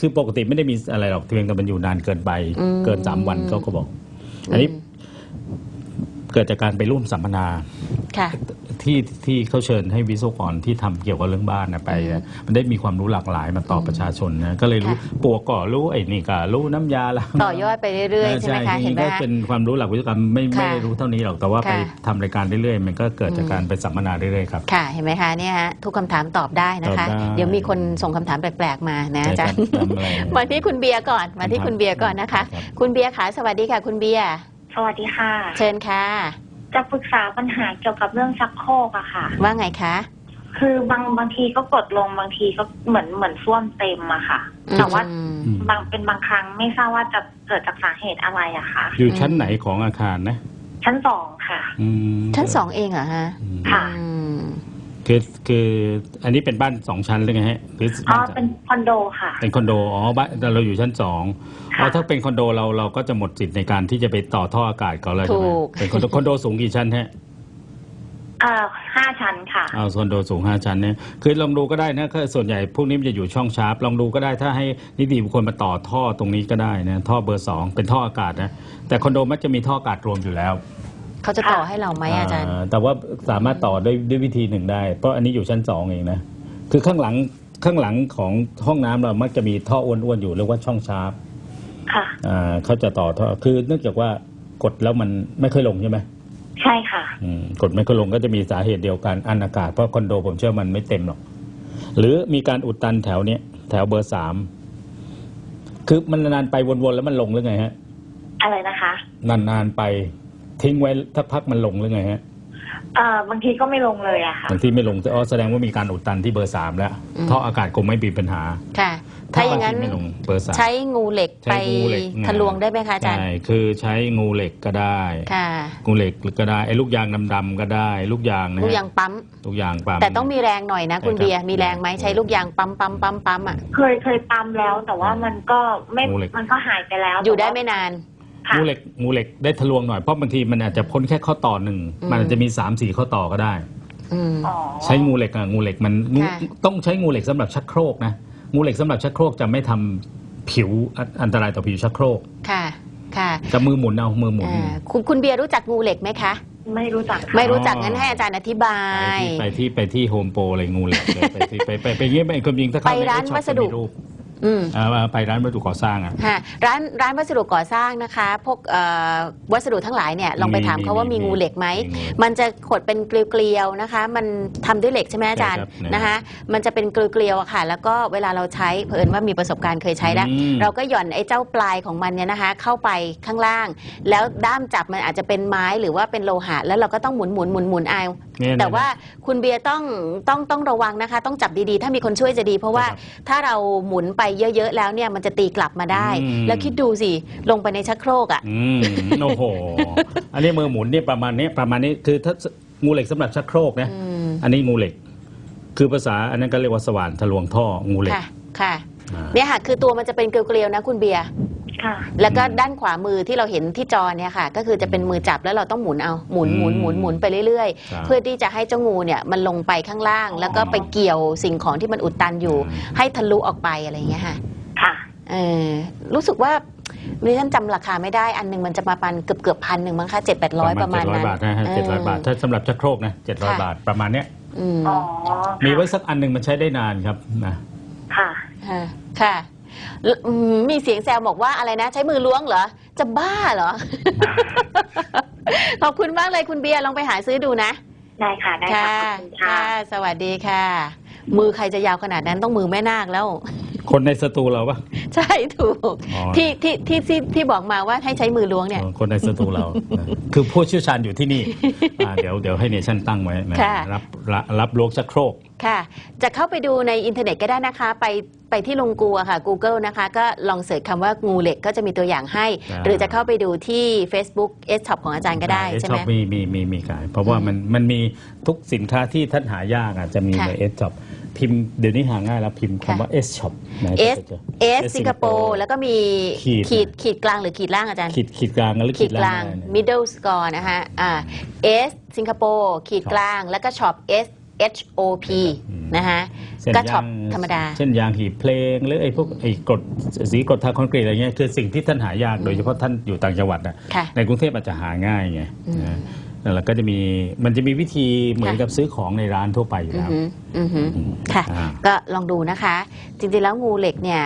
คือปกติไม่ได้มีอะไรหรอกเพียงแต่มันอยู่นานเกินไป อืม เกินสามวันเขาก็บอก อันนี้เกิดจากการไปร่วมสัมมนา ค่ะ ที่ที่เขาเชิญให้วิศวกรที่ทำเกี่ยวกับเรื่องบ้านนะไปนะมันได้มีความรู้หลากหลายมาตอบประชาชนนะก็เลยรู้ค่ะปลวกก่อรู้ไอ้นี่ก็รู้น้ำยาล้างต่อยอดไปเรื่อยๆใช่ไหมคะจริเห็นงไหๆมก็คะเป็นความรู้หลักวิศวกรรมไม่ค่ะไม่ได้รู้เท่านี้หรอกแต่ว่าค่ะไปทำรายการเรื่อยๆ มันก็เกิดจากการไปสัมมนาเรื่อยๆครับค่ะเห็นไหมคะเนี่ยฮะทุกคำถามตอบได้นะคะตอบได้เดี๋ยวมีคนส่งคำถามแปลกๆมานะอาจารย์ทำอะไรมาที่คุณเบียร์ก่อนมาที่คุณเบียร์ก่อนนะคะครับคุณเบียร์ขาสวัสดีค่ะ คุณเบียร์สวัสดีค่ะ เชิญค่ะ จะปรึกษาปัญหาเกี่ยวกับเรื่องชักโครกอะค่ะ ว่าไงคะ คือบางบางทีก็กดลงบางทีก็เหมือนเหมือนส้วมเต็มอะค่ะแต่ว่าอืมอืมบางเป็นบางครั้งไม่ทราบว่าจะเกิดจากสาเหตุอะไรอะค่ะ อยู่ชั้นไหนของอาคารนะ ชั้นสองค่ะ อืมชั้นสองเองเหรอฮะอืมค่ะ อืม คือคืออันนี้เป็นบ้านสองชั้นเลยไงฮะหรืออ๋อเป็นคอนโดค่ะ เป็นคอนโดอ๋อบ้านเราอยู่ชั้นสองค่ะ อ๋อถ้าเป็นคอนโดเราเราก็จะหมดสิทธิ์ในการที่จะไปต่อท่ออากาศก่อนเลยใช่ไหมถูก เป็นคอนโดคอนโดสูงกี่ชั้นฮะ เอ่อห้าชั้นค่ะ เอาคอนโดสูงห้าชั้นเนี่ยคือลองดูก็ได้นะก็ส่วนใหญ่พวกนี้มันจะอยู่ช่องชาร์ปลองดูก็ได้ถ้าให้นิติบุคคลมาต่อท่อตรงนี้ก็ได้นะท่อเบอร์สองเป็นท่ออากาศนะแต่คอนโดมักจะมีท่ออากาศรวมอยู่แล้ว เขาจะต่อให้เราไหมอาจารย์อ่แต่ว่าสามารถต่อด้วยด้วยวิธีหนึ่งได้ เพราะอันนี้อยู่ชั้นสองเองนะ คือข้างหลังข้างหลังของห้องน้ำเรามักจะมีท่ออ้วนๆอยู่เรียกว่าช่องชาร์ปค่ะอ่าเขาจะต่อท่อคือเนื่องจากว่ากดแล้วมันไม่ค่อยลงใช่ไหมใช่ค่ะอืมกดไม่ค่อยลงก็จะมีสาเหตุเดียวกันอันอากาศเพราะคอนโดผมเชื่อมันไม่เต็มหรอก หรือมีการอุดตันแถวเนี้ยแถวเบอร์สามคือมันนานๆไปวนๆแล้วมันลงหรือไงฮะ อะไรนะคะ นานๆไป ทิ้งไว้สักพักมันลงหรือไงฮะเอ่อบางทีก็ไม่ลงเลยอะค่ะบางที่ไม่ลงอ๋อแสดงว่ามีการอุดตันที่เบอร์สามแล้วอืม ท่ออากาศคงไม่มีปัญหาค่ะ ถ้าอย่างนั้นท่ที่ไม่ลงเบอร์สาม ใช้งูเหล็กใช้ไปงูเหล็กทะลวงได้ไหมคะอาจารย์ ใช่คือใช้งูเหล็กก็ได้ค่ะ งูเหล็กก็ได้ไอ้ลูกยางดำๆก็ได้ ลูกยางนะฮะลูกยางปั๊ม ลูกยางปั๊ม แต่ต้องมีแรงหน่อยนะ คุณใช่ครับ เบียร์มีแรงไหมใช้ลูกยางปั๊มปั๊มปั๊มปั๊มอะเคยเคยปั๊มแล้ว แต่ว่ามันก็ไม่ งูเหล็ก มันก็หายไปแล้วอยู่ได้แต่ว่าไม่นาน ค่ะงูเหล็กงูเหล็กได้ทะลวงหน่อยเพราะบางทีมันอาจจะพ้นแค่ข้อต่อหนึ่งอืมมันอาจจะมีสามสี่ข้อต่อก็ได้ อืม อ๋อ ใช้งูเหล็กอะงูเหล็กมันงูค่ะ ต้องใช้งูเหล็กสำหรับชักโครกนะงูเหล็กสำหรับชักโครกจะไม่ทำผิวอันอันตรายต่อผิวชักโครกค่ะ ค่ะจะมือหมุนเอามือหมุน อ่าคุณคุณเบียร์รู้จักงูเหล็กไหมคะ ไม่รู้จักค่ะไม่รู้จักอ๋อ งั้นให้อาจารย์อธิบาย ไปที่ไปที่โฮมโปรเลยงูเหล็กเลยไปที่ไปไปไปไปเงี้ยไปความจริงถ้าเข้าไปร้านช็อปวัสดุ จะมีรูป อืม อ่าไปร้านวัสดุก่อสร้างอะ ค่ะร้านร้านวัสดุก่อสร้างนะคะ พวกเอ่อวัสดุทั้งหลายเนี่ยลองไปมีถามเขาว่ามีมีงูเหล็กไหม มีงูมันจะขดเป็นเกลียวๆนะคะ มันทำด้วยเหล็กใช่ไหมอาจารย์ใช่ครับนะคะ มันจะเป็นเกลียวๆอะค่ะ แล้วก็เวลาเราใช้เผอิญว่ามีประสบการณ์เคยใช้แล้วอืม เราก็หย่อนไอ้เจ้าปลายของมันเนี่ยนะคะ เข้าไปข้างล่าง แล้วด้ามจับมันอาจจะเป็นไม้หรือว่าเป็นโลหะ แล้วเราก็ต้องหมุนหมุนหมุนหมุนเอา เนี่ยแต่ว่าคุณเบียร์ต้องต้องต้องระวังนะคะ ต้องจับดีๆ ถ้ามีคนช่วยจะดี เพราะว่าครับถ้าเราหมุนไปเยอะๆแล้วเนี่ยมันจะตีกลับมาได้ อืม แล้วคิดดูสิลงไปในชักโครกอะ อืมโอ้โห อันนี้มือหมุนเนี่ยประมาณนี้ประมาณนี้คือถ้างูเหล็กสำหรับชักโครกนะ อืม อันนี้งูเหล็ก คือภาษาอันนั้นก็เรียกว่าสว่านทะลวงท่องูเหล็ก ค่ะค่ะอ่า เนี่ยค่ะคือตัวมันจะเป็นเกลียวๆนะคุณเบียร์ ค่ะ แล้วก็อืมด้านขวามือที่เราเห็นที่จอเนี่ยค่ะ ก็คือจะเป็นมือจับแล้วเราต้องหมุนเอาหมุนหมุนหมุนหมุนไปเรื่อยครับๆเพื่อที่จะให้เจ้างูเนี่ยมันลงไปข้างล่าง แล้วก็ไปเกี่ยวสิ่งของที่มันอุดตันอยู่อืมให้ทะลุออกไปอะไรอย่างเงี้ยค่ะค่ะเออรู้สึกว่าดิฉันจำราคาไม่ได้อันหนึงมันจะมาปันเกือบเกือบพันหนึ่งมั้งคะเจ็ดแปดร้อยประมาณเจ็ดร้อยนั้นบาทนะฮะเจ็ดร้อยเบาทถ้าสำหรับชักโครกนะเจ็ดร้อยค่ะบาทประมาณเนี้ยอืมอ๋อมีไว้สักอันหนึ่งมันใช้ได้นานครับนะค่ะค่ะค่ะแล้ว อืมมีเสียงแซวบอกว่าอะไรนะ ใช้มือล้วงเหรอ จะบ้าเหรอ ขอบคุณมากเลยคุณเบียร์ลองไปหาซื้อดูนะ ได้ค่ะ ได้ค่ะค่ะขอบคุณค่ะค่ะ สวัสดีค่ะ มือใครจะยาวขนาดนั้นต้องมือแม่นาคแล้ว คนในสตูเราปะ ใช่ถูกอ๋อ ที่ที่ที่ที่ที่บอกมาว่าให้ใช้มือล้วงเนี่ยเออคนในสตูเรานะคือผู้เชี่ยวชาญอยู่ที่นี่อ่าเดี๋ยวเดี๋ยวให้เนชั่นตั้งไว้นะค่ะ รับรับรับลวงชักโครก ค่ะ จะเข้าไปดูในอินเทอร์เน็ตก็ได้นะคะ ไปไปที่ลงกูอะค่ะ Google นะคะ ก็ลองเสิร์ชคำว่างูเหล็กก็จะมีตัวอย่างให้ อ่า หรือจะเข้าไปดูที่ Facebook S Shop ของอาจารย์ก็ได้เอสใช่ช็ไหอมปมีมีมีมีขาย เพราะว่ามันมันมีทุกสินค้าที่ท่านหายากอะจะมีค่ะในเอสช็อป พิมพ์เดี๋ยวนี้หาง่ายแล้วพิมพ์คำว่าเอสช็อปนะ S จะเจอ S สิงคโปร์แล้วก็มีขีด ขีดขีดกลางหรือขีดล่างอาจารย์ ขีดขีดกลางหรือขีดกลางได้เนี่ย middle score นะคะอ่า S สิงคโปร์ขีดกลางแล้วก็ช็อป S H O P อืมนะคะเส้นก็ช็อปยางธรรมดา เช่นยางหีบเพลง หรือไอ้พวกไอ้กรดสีกรดทางคอนกรีตอะไรเงี้ยคือสิ่งที่ท่านหายากโดยเฉพาะท่านอยู่ต่างจังหวัดนะค่ะในกรุงเทพอาจจะหาง่ายไงอืมนะ แล้วก็จะมีมันจะมีวิธีเหมือนค่ะกับซื้อของในร้านทั่วไปอยู่อือแล้วหืออือหืออืมค่ะ อ่า ก็ลองดูนะคะ จริงๆแล้วงูเหล็กเนี่ย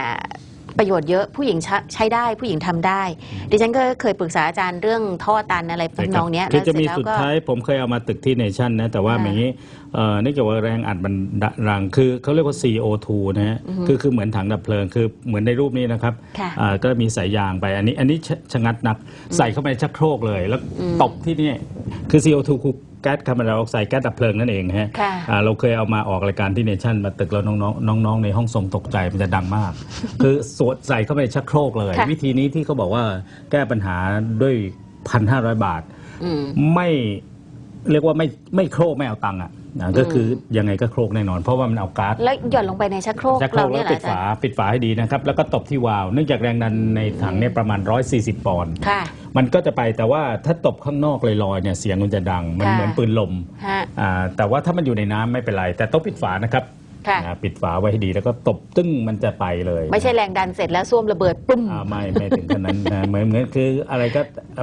ประโยชน์เยอะผู้หญิงใช้ใช้ได้ผู้หญิงทำได้ ดิฉันก็เคยปรึกษาอาจารย์เรื่องท่อตันอะไรทำนองเนี้ยคือแล้วจะเสร็มีจแล้วสุดก็ ท้ายผมเคยเอามาตึกที่เนชั่นนะ แต่ว่าอ่าอย่างนี้เอ่อเนื่องจากว่าแรงอัดมันรังคือเขาเรียกว่า CO2 นะฮะอือฮึคือคือเหมือนถังดับเพลิง คือเหมือนในรูปนี้นะครับค่ะ อ่าก็มีสายยางไปอันนี้อันนี้ชะชะงัดนัก ใส่เข้าไปในชักโครกเลย แล้วอืมตบที่นี่ คือ CO2 คือแก๊สคาร์บอนไดออกไซด์แก๊สดับเพลิงนั่นเองนะฮะค่ะอ่าเราเคยเอามาออกรายการที่เนชั่นมาตึกแล้วน้องๆน้องๆในห้องส่งตกใจมันจะดังมาก คือสวดใส่เข้าไปในชักโครกเลย ค่ะ วิธีนี้ที่เขาบอกว่าแก้ปัญหาด้วยพันห้าร้อยบาท อืม ไม่เรียกว่าไม่ไม่โครกไม่เอาตังค์อะ นะก็คือยังไงก็โครกแน่นอน เพราะว่ามันเอาก๊าซแล้วหย่อนลงไปในชักโครกจะโครเรากเนี่แล้ยวเหรอปิดอาจารฝาย์ ปิดฝาให้ดีนะครับ แล้วก็ตบที่วาล์วเนื่องจากแรงดันในถังเนี่ยประมาณ 140 ปอนด์ค่ะ มันก็จะไปแต่ว่าถ้าตบข้างนอกลอยๆเนี่ยเสียงมันจะดัง มันค่ะ เหมือนปืนลมฮะ อ่าแต่ว่าถ้ามันอยู่ในน้ำไม่เป็นไร แต่ต้องปิดฝานะครับ ค่ะอ่าปิดฝาไว้ให้ดีแล้วก็ตบตึ้งมันจะไปเลยไม่ใช่แรงดันเสร็จแล้วซ่วมระเบิดปุ้ม อ่าไม่ไม่ถึงขนาดนั้นนะเหมือนเหมือนคืออะไรก็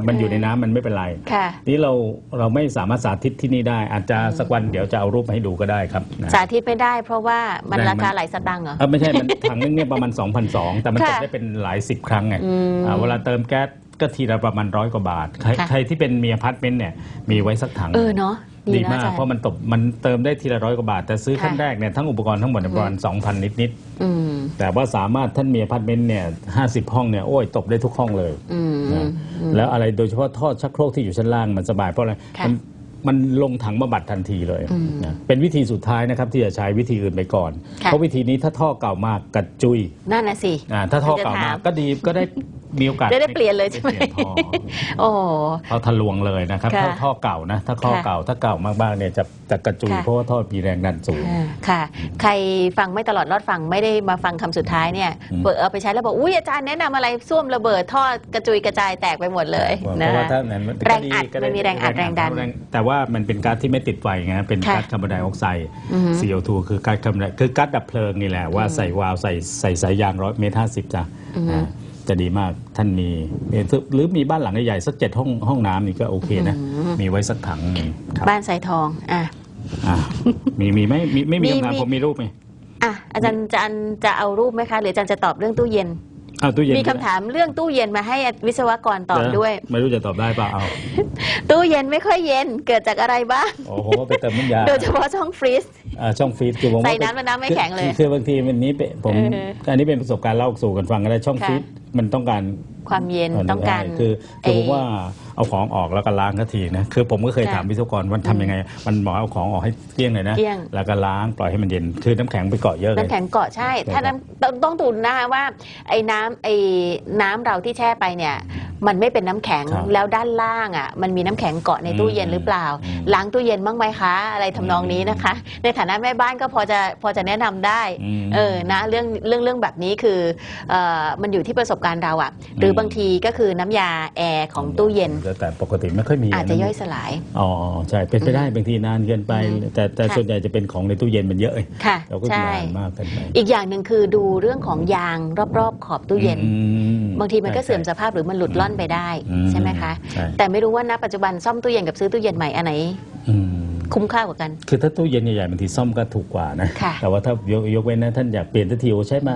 มันอยู่ในน้ำมันไม่เป็นไร ค่ะ นี่เราเราไม่สามารถสาธิตที่นี่ได้ อาจจะสักวันเดี๋ยวจะเอารูปมาให้ดูก็ได้ครับนะ สาธิตไม่ได้เพราะว่ามันแรงมัน ราคาหลายสตังค์เหรอ เออไม่ใช่ มันถังนึงเนี่ยประมาณ 2,200 แต่มันค่ะตกได้เป็นหลายสิบครั้งไงอืมอ่าเวลาเติมแก๊สก็ทีละประมาณร้อยกว่าบาท ใครค่ะ ใครที่เป็นมีอพาร์ตเมนต์เนี่ยมีไว้สักถัง เออเนาะ ดีดีนะมาอากจารย์เพราะมันตกมันเติมได้ทีละร้อยกว่าบาท แต่ซื้อค่ะขั้นแรกเนี่ยทั้งอุปกรณ์ทั้งหมดเนี่ยประมาณ2,000นิดอืมๆแต่ว่าสามารถท่านมีอพาร์ตเมนต์เนี่ย50ห้องเนี่ยโอ้ยตบได้ทุกห้องเลยอืมนะแล้วอะไรโดยเฉพาะท่อชักโครกที่อยู่ชั้นล่างมันสบายเพราะอะไรค่ะมันมันลงถังบำบัดทันทีเลยอืมนะเป็นวิธีสุดท้ายนะครับที่จะใช้วิธีอื่นไปก่อนค่ะเพราะวิธีนี้ถ้าท่อเก่ามากกระจุยนั่นน่ะสิอ่าถ้าท่อเก่ามากก็ดีก็ได้ มีโอกาสได้ได้เปลี่ยนเลยใช่ไหมด้เปลี่ยนท่อโอ้เขาทะลวงเลยนะครับค่ะถ้าท่อเก่านะถ้าท่อค่ะเก่าถ้าเก่ามากๆเนี่ยจะจะกระจุยค่ะ เพราะว่าท่อมีแรงดันสูง อ่าค่ะ ใครฟังไม่ตลอดรอดฟังไม่ได้มาฟังคำสุดท้ายเนี่ยอืม เปิดเอาไปใช้แล้วบอกอุ้ยอาจารย์แนะนำอะไรส้วมระเบิดท่อกระจุยกระจายแตกไปหมดเลยเพนะราะว่าคะ ถ้านั้นแรงอัดก็มันมีแรงอัดแรงดันแต่ว่ามันเป็นก๊าซที่ไม่ติดไฟไงเป็นค่ะก๊าซคาร์บอนไดออกไซด์ อือฮึ CO2 คือก๊าซคาร์บอนไดคือก๊าซดับเพลิงนี่แหละว่าใส่วาล์วใส่ใส่สายยางร้อยเมตรห้าสิบจ้ะอือฮึ อ่า จะดีมากท่านมีหรือมีบ้านหลังใหญ่ๆสักเจ็ดห้องห้องน้ำนี่ก็โอเคนะ มีไว้สักถังหนึ่งครับบ้านสายทองอะอ่ามีมีไหมมีไม่มีมีคำถามมี ผมมีรูปไหมอะอาจารย์จะอันจะเอารูปไหมคะหรืออาจารย์จะตอบเรื่องตู้เย็น อ้าวตู้เย็นมีคำถามเรื่องตู้เย็นมาให้วิศวกรตอบด้วย ไม่รู้จะตอบได้เปล่าเอาตู้เย็นไม่ค่อยเย็นเกิดจากอะไรบ้าง โอ้โหไปเติมน้ำยา โดยเฉพาะช่องฟรีซ อ่าช่องฟีดคือผมว่าใส่น้ำแล้วน้ำไม่แข็งเลยคือคือบางทีมันนี้เป็นผมเอออันนี้เป็นประสบการณ์เล่าสู่กันฟังก็ได้ช่องค่ะฟีด มันต้องการความเย็นต้องการคือคือผมไอ้ว่าเอาของออกแล้วก็ล้างก็ทีนะคือผมก็เคยค่ะถามวิศวกรว่าทำยังไง มันบอกเอาของออกให้เกลี้ยงเลยนะเกลี้ยง แล้วก็ล้างปล่อยให้มันเย็นคือน้ำแข็งไปเกาะเยอะเลย น้ำแข็งเกาะใช่ ใช่ถ้าน้ำต้องต้องดูนะคะว่าไอ้น้ำไอ้น้ำเราที่แช่ไปเนี่ย มันไม่เป็นน้ำแข็งครับแล้วด้านล่างอะมันมีน้ำแข็งเกาะในตู้เย็นหรือเปล่า อืมล้างตู้เย็นบ้างไหมคะ อะไรทำนองนี้นะคะ ในฐานะแม่บ้านก็พอจะพอจะแนะนำได้อืม เออนะเรื่องเรื่องเรื่องแบบนี้คือเอ่อมันอยู่ที่ประสบการณ์เราอะ หรือมบางทีก็คือน้ำยาแอร์ของตู้เย็น แต่ปกติไม่ค่อยมีอาจจะนย่อยสลาย อ๋อใช่เป็นไปได้บางทีนานเกินไปอืมแต่แต่ค่ะส่วนใหญ่จะเป็นของในตู้เย็นมันเยอะเลยค่ะเราก็ใช่นานมากเกินไปอีกอย่างหนึ่งคือดูเรื่องของยางรอบๆ ขอบตู้เย็นอืมบางทีมันก็ใช่เสื่อมสภาพหรือมันหลุดล่อนไปได้อืมใช่ไหมคะใช่แต่ไม่รู้ว่าณปัจจุบันซ่อมตู้เย็นกับซื้อตู้เย็นใหม่อันไหนอืม คุ้มค่ากว่ากัน คือถ้าตู้เย็นใหญ่ๆบางทีซ่อมก็ถูกกว่านะค่ะแต่ว่าถ้ายกยกเว้นนะท่านอยากเปลี่ยนทันทีโอใช้มา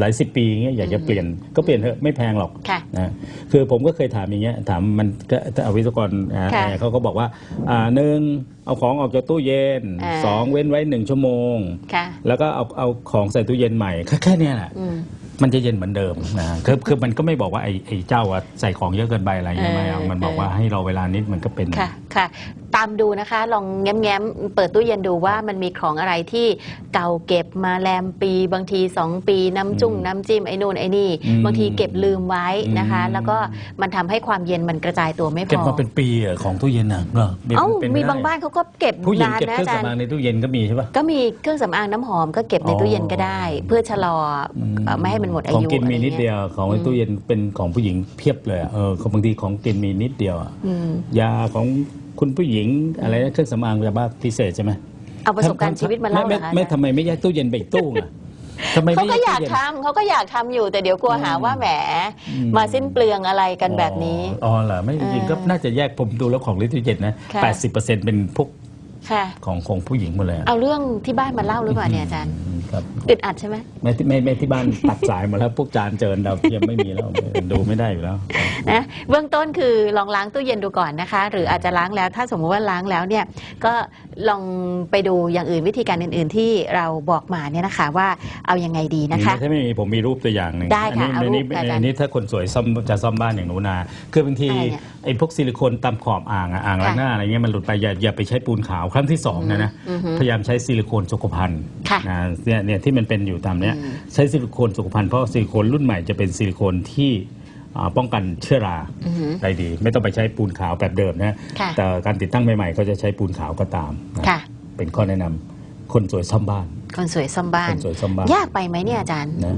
หลายสิบปีอย่างเงี้ยอยากจะเปลี่ยนก็เปลี่ยนเถอะไม่แพงหรอกค่ะนะคือผมก็เคยถามอย่างเงี้ยถามมันก็เอาวิศวกรอ่าค่ะแอร์เขาก็บอกว่าอ่าหนึ่งเอาของออกจากตู้เย็นอ่า สองเว้นไว้หนึ่งชั่วโมง ค่ะ แล้วก็เอาเอาของใส่ตู้เย็นใหม่แค่แค่เนี้ยแหละอืม มันจะเย็นเหมือนเดิมนะคือคือมันก็ไม่บอกว่าไอ้ไอ้เจ้าอะใส่ของเยอะเกินไปอะไรเงี้ยเออไม่เอามันบอกเออว่าให้เราเวลานิดมันก็เป็น ค่ะ ค่ะตามดูนะคะ ลองแง้มๆ เปิดตู้เย็นดูว่ามันมีของอะไรที่เก่าเก็บมาแรมปี บางที 2 ปีน้ำจุ้งอืมน้ำจิ้มไอ้นู่นไอ้นี่ อืมบางทีเก็บลืมไว้นะคะ อืม แล้วก็มันทำให้ความเย็นมันกระจายตัวไม่พเก็บอมาเป็นปีอะของตู้เย็นอะเหรอเอ้าเป็นไปมีได้บางบ้านเขาก็เก็บผู้หญิงนานเก็บนะเครื่องอาจารย์ สำอางในตู้เย็นก็มีใช่ปะ ก็มีเครื่องสำอางน้ำหอมก็เก็บในอ๋อตู้เย็นก็ได้ เพื่อชะลออมเอ่อไม่ให้มันหมดอาของยุกินมีอะไรนิดเงี้เดียยวของในตู้เย็นเป็นของผู้หญิงเพียบเลยอะเออของบางทีของกินมีนิดเดียวอะอืม ยาของ คุณผู้หญิงอะไรนะเครื่องสำอางยาบ้าพิเศษใช่ไหมเอาประสบการณ์ชีวิตมาเล่าเหรไม่อคะไม่ไม่ทำไมไม่แยกตู้เย็นไปอีกตู้อะทำไมเขาไม่ก็แยกอยากตู้เย็นทำเขาก็อยากทำอยู่แต่เดี๋ยวกลัวหาว่าแหม อืม มาสิ้นเปลืองอะไรกันแบบนี้ อ๋อเหรอไม่จริงๆก็เออน่าจะแยกผมดูแล้วของลิตรเจ็ดนะค่ะแปดสิบเปอร์เซ็นต์เป็นพวก ค่ะ ของของผู้หญิงหมดเลยอะเอาเรื่องที่บ้านมาเล่าหรือเปล่าเนี่ยอาจารย์มครับอึดอัดใช่ไหมไม่ที่ไม่ไม่ที่บ้าน ตัดสายหมดแล้ว พวกจานเจินดาวเทียมไม่มีแล้วดูไม่ได้อยู่แล้ว นะเบื้องต้นคือลองล้างตู้เย็นดูก่อนนะคะ หรืออาจจะล้างแล้วถ้าสมมุติว่าล้างแล้วเนี่ยก็ลองไปดูอย่างอื่นวิธีการอื่น ๆ ที่เราบอกมาเนี่ยนะคะว่าเอายังไงดีนะคะถ้าไม่มีผมมีรูปตัวอย่างหนึ่งได้ค่ะอันนี้เอารูปอันนี้อาจารย์อันนี้ถ้าคนสวยซ่อมจะซ่อมบ้านอย่างหนูนา คือบางทีอะไรเนี่ยไอ้พวกซิลิโคนตามขอบอ่างอะอ่างล้างค่ะหน้าอะไรเงี้ยมันหลุดไปอย่าอย่าไปใช้ปูนขาวครั้งที่สองนะนะอือฮึพยายามใช้ซิลิโคนสุขภัณฑ์ค่ะนะเนี่ยเนี่ยที่มันเป็นอยู่ตามเนี้ยอืมใช้ซิลิโคนสุขภัณฑ์เพราะซิลิโคนรุ่นใหม่จะเป็นซิลิโคนที่อ่าป้องกันเชื้อราอือหือได้ดี ไม่ต้องไปใช้ปูนขาวแบบเดิมนะค่ะแต่การติดตั้งใหม่ๆก็จะใช้ปูนขาวก็ตามนะค่ะเป็นข้อแนะนำคนสวยซ่อมบ้านคนสวยซ่อมบ้าคนนสวยซ่อมบ้าน ยากไปไหมเนี่ยอาจารย์นะ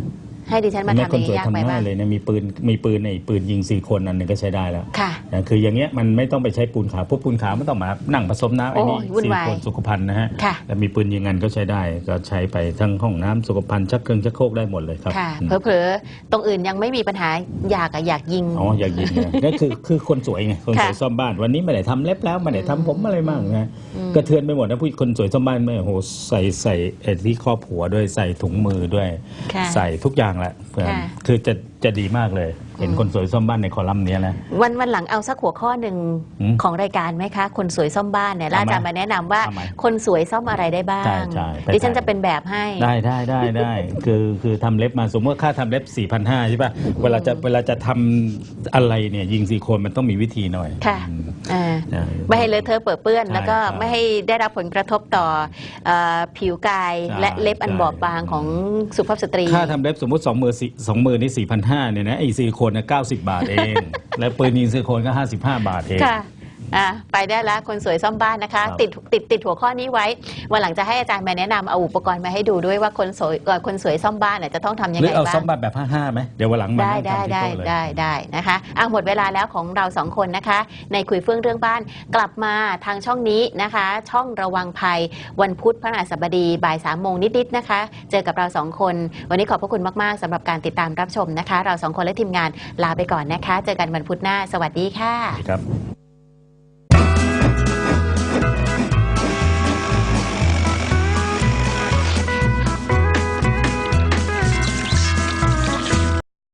ให้ดิฉันมาแม่ทำคนนี่สวยยากทำไปง่าบ้ายงเลยนะมีปืนมีปืนในปืนยิงซีโคนอันหนึ่งก็ใช้ได้แล้วค่ะนะคืออย่างเงี้ยมันไม่ต้องไปใช้ปูนขาวพวกปูนขาวไม่ต้องมานั่งผสมน้ำไอ้นี่โอ้ยวุ่นซีวายโคนสุขภัณฑ์นะฮะค่ะแล้วมีปืนยิงกันก็ใช้ได้ก็ใช้ไปทั้งห้องน้ำสุขภัณฑ์ชักเครื่องชักโครกได้หมดเลยครับค่ะอืมเผลอๆตรงอื่นยังไม่มีปัญหาอยากอะอยากยิงอ๋ออยากยิงนะนั่นคือคือคนสวยไงคนสวยค่ะซ่อมบ้าน วันนี้ไม่ได้ทำเล็บแล้วไม่ได้ทำผมอะไรมั่งนะอืมกระเทือนไปหมดนะผู้คนสวยซ่อมบ้านไม่โอ้โหใส่ใส่ไอ้ที่ครอบหัวด้วยใส่ถุงมือด้วยค่ะใส่ทุกอย่างแหละค่ะคือจะจะดีมากเลย เห็นคนสวยซ่อมบ้านในคอลัมน์เนี้ยนะ วันวันหลังเอาสักหัวข้อหนึ่งอืมของรายการไหมคะ คนสวยซ่อมบ้านเนี่ยแล้วอาจารย์มาแนะนำว่าทำไมคนสวยซ่อมอะไรได้บ้างใช่ใช่ไป ดิฉันถ่ายจะเป็นแบบให้ ได้ได้ได้ได้ คือคือทำเล็บมาสมมติว่าค่าทำเล็บ 4,500 ใช่ป่ะ เวลาจะเวลาจะทำอะไรเนี่ยยิงซีโคนมันต้องมีวิธีหน่อยค่ะ อืมอ่า ใช่ ไม่ให้เลอะเทอะเปื้อนเปื้อนใช่แล้วก็ใช่ไม่ให้ได้รับผลกระทบต่อเอ่อผิวกายใช่และเล็บอันใช่ บอบบางของสุภาพสตรี ค่าทำเล็บสมมติ2มือสองมือนี่4,500เนี่ยนะไอ้ซิลิโคนนะ90 บาทเอง แล้วปืนยิงซิลิโคนก็ 55 บาทเอง ค่ะ อะไปได้แล้วคนสวยซ่อมบ้านนะคะ ครับ ติดติดติดหัวข้อนี้ไว้วันหลังจะให้อาจารย์มาแนะนำเอาอุปกรณ์มาให้ดูด้วยว่าคนสวยเอ่อคนสวยซ่อมบ้านเนี่ยจะต้องทำยังหรืไงอเอาบ้าซ่องมแบบแบบ55ไหมเดี๋ยววันหลังมาได้นั่งได้ทำที่ได้โต๊ะเลย ได้ได้นะคะอะหมดเวลาแล้วของเราสองคนนะคะ ในคุยเฟื่องเรื่องบ้านกลับมาทางช่องนี้นะคะ ช่องระวังภัย วันพุธพฤหัสบดีบ่ายสามโมงนิดๆนะคะ เจอกับเราสองคน วันนี้ขอบพระคุณมากๆสำหรับการติดตามรับชมนะคะ เราสองคนและทีมงานลาไปก่อนนะคะ เจอกันวันพุธหน้า สวัสดีค่ะ ครับ